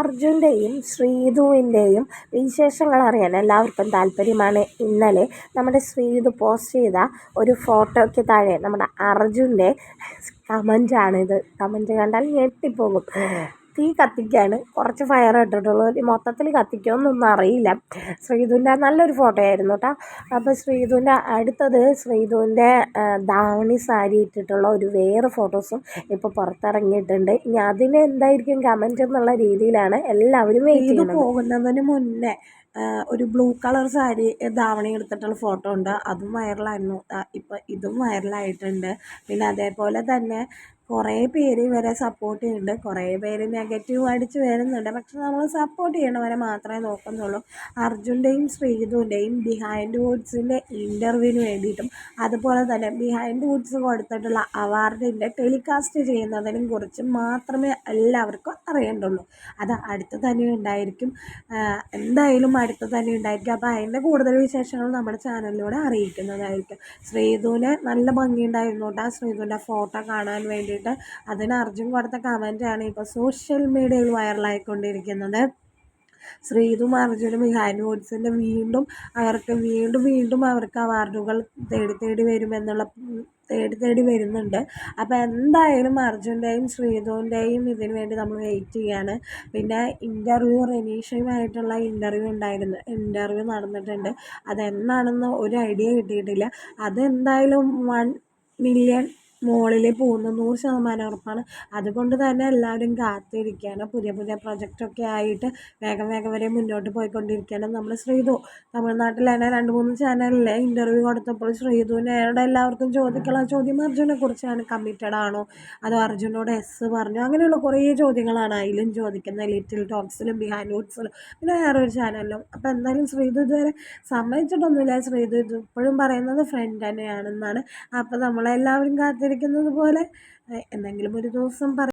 അർജുന്റെയും ശ്രീധുവിന്റെയും വിശേഷങ്ങൾ അറിയാൻ എല്ലാവർക്കും താല്പര്യമാണ്. ഇന്നലെ നമ്മുടെ ശ്രീധു പോസ്റ്റ് ചെയ്ത ഒരു ഫോട്ടോയ്ക്ക് താഴെ നമ്മുടെ അർജുന്റെ കമന്റാണിത്. കമന്റ് കണ്ടാൽ ഞെട്ടിപ്പോകും. തീ കത്തിക്കാണ്. കുറച്ച് ഫയർ ഇട്ടിട്ടുള്ളൂ. മൊത്തത്തിൽ കത്തിക്കുമെന്നൊന്നും അറിയില്ല. ശ്രീധുവിന്റെ നല്ലൊരു ഫോട്ടോ ആയിരുന്നു കേട്ടോ അപ്പോൾ ശ്രീധുവിന്റെ അടുത്തത് ശ്രീധുവിന്റെ ദാവണി സാരി ഇട്ടിട്ടുള്ള ഒരു വേറെ ഫോട്ടോസും ഇപ്പോൾ പുറത്തിറങ്ങിയിട്ടുണ്ട്. ഇനി അതിന് എന്തായിരിക്കും കമന്റ് എന്നുള്ള രീതിയിലാണ് എല്ലാവരും വെയിറ്റ് ചെയ്ത് പോകുന്നതിന് മുന്നേ ഒരു ബ്ലൂ കളർ സാരി ധാവണി എടുത്തിട്ടുള്ള ഫോട്ടോ ഉണ്ട്. അതും വൈറലായിരുന്നു ഇപ്പം ഇതും വൈറലായിട്ടുണ്ട് പിന്നെ അതേപോലെ തന്നെ കുറേ പേര് ഇവരെ സപ്പോർട്ട് ചെയ്യുന്നുണ്ട്. കുറേ പേര് നെഗറ്റീവ് അടിച്ച് വരുന്നുണ്ട്. പക്ഷെ നമ്മൾ സപ്പോർട്ട് ചെയ്യണവരെ മാത്രമേ നോക്കുന്നുള്ളൂ. അർജുന്റെയും ശ്രീധുവിന്റെയും ബിഹൈൻഡ് വുഡ്സിന്റെ ഇന്റർവ്യൂവിന് വേണ്ടിയിട്ടും അതുപോലെ തന്നെ ബിഹൈൻഡ് വുഡ്സ് കൊടുത്തിട്ടുള്ള അവാർഡിന്റെ ടെലികാസ്റ്റ് ചെയ്യുന്നതിനും കുറിച്ച് മാത്രമേ എല്ലാവർക്കും അറിയേണ്ടുള്ളൂ. അത് അടുത്ത് തന്നെ ഉണ്ടായിരിക്കും. എന്തായാലും അടുത്ത് തന്നെ ഉണ്ടായിരിക്കും. അപ്പോൾ അതിന്റെ കൂടുതൽ വിശേഷങ്ങൾ നമ്മുടെ ചാനലിലൂടെ അറിയിക്കുന്നതായിരിക്കും. ശ്രീധുവിന് നല്ല ഭംഗിയുണ്ടായിരുന്നു കേട്ടോ. ശ്രീധുവിന്റെ ഫോട്ടോ കാണാൻ വേണ്ടിയിട്ട് അതിന് അർജുൻ കൊടുത്ത കമന്റാണ് ഇപ്പോൾ സോഷ്യൽ മീഡിയയിൽ വൈറലായിക്കൊണ്ടിരിക്കുന്നത് ശ്രീതും അർജുനും ബിഹൈൻഡ് വുഡ്സിന്റെ വീണ്ടും അവർക്ക് വീണ്ടും വീണ്ടും അവർക്ക് അവാർഡുകൾ തേടി തേടി വരുമെന്നുള്ള തേടി തേടി വരുന്നുണ്ട്. അപ്പോൾ എന്തായാലും അർജുന്റെയും ശ്രീധുവിന്റെയും ഇതിനു വേണ്ടി നമ്മൾ വെയിറ്റ് ചെയ്യാണ്. പിന്നെ ഇന്റർവ്യൂ റെനീഷയുമായിട്ടുള്ള ഇന്റർവ്യൂ ഉണ്ടായിരുന്നു ഇന്റർവ്യൂ നടന്നിട്ടുണ്ട്. അതെന്നാണെന്ന് ഒരു ഐഡിയ കിട്ടിയിട്ടില്ല. അതെന്തായാലും വൺ മില്യൺ മുകളിൽ പോകുന്ന നൂറ് ശതമാനം ഉറപ്പാണ്. അതുകൊണ്ട് തന്നെ എല്ലാവരും കാത്തിരിക്കുകയാണ് പുതിയ പുതിയ പ്രൊജക്റ്റൊക്കെ ആയിട്ട് വേഗം വേഗം വരെ മുന്നോട്ട് പോയിക്കൊണ്ടിരിക്കുകയാണ് നമ്മൾ ശ്രീതു തമിഴ്നാട്ടിൽ തന്നെ രണ്ട് മൂന്ന് ചാനലിലെ ഇന്റർവ്യൂ കൊടുത്തപ്പോൾ ശ്രീധുവിനോട് എല്ലാവർക്കും ചോദിക്കാനുള്ള ചോദ്യം അർജുനെ കുറിച്ചാണ്. കമ്മിറ്റഡ് ആണോ? അതോ അർജുനോട് എസ് പറഞ്ഞു? അങ്ങനെയുള്ള കുറേ ചോദ്യങ്ങളാണ് അതിലും ചോദിക്കുന്നത്. ലിറ്റിൽ ടോക്സിലും ബിഹൈൻഡ് വുഡ്സിലും പിന്നെ വേറൊരു ചാനലിലും അപ്പോൾ എന്തായാലും ശ്രീതു ഇതുവരെ സമ്മതിച്ചിട്ടൊന്നുമില്ല. ശ്രീതു ഇത് ഇപ്പോഴും പറയുന്നത് ഫ്രണ്ട് തന്നെയാണെന്നാണ്. അപ്പോൾ നമ്മളെല്ലാവരും കാത്തിരിക്കുന്നത് പോലെ എന്തെങ്കിലും ഒരു ദിവസം പറ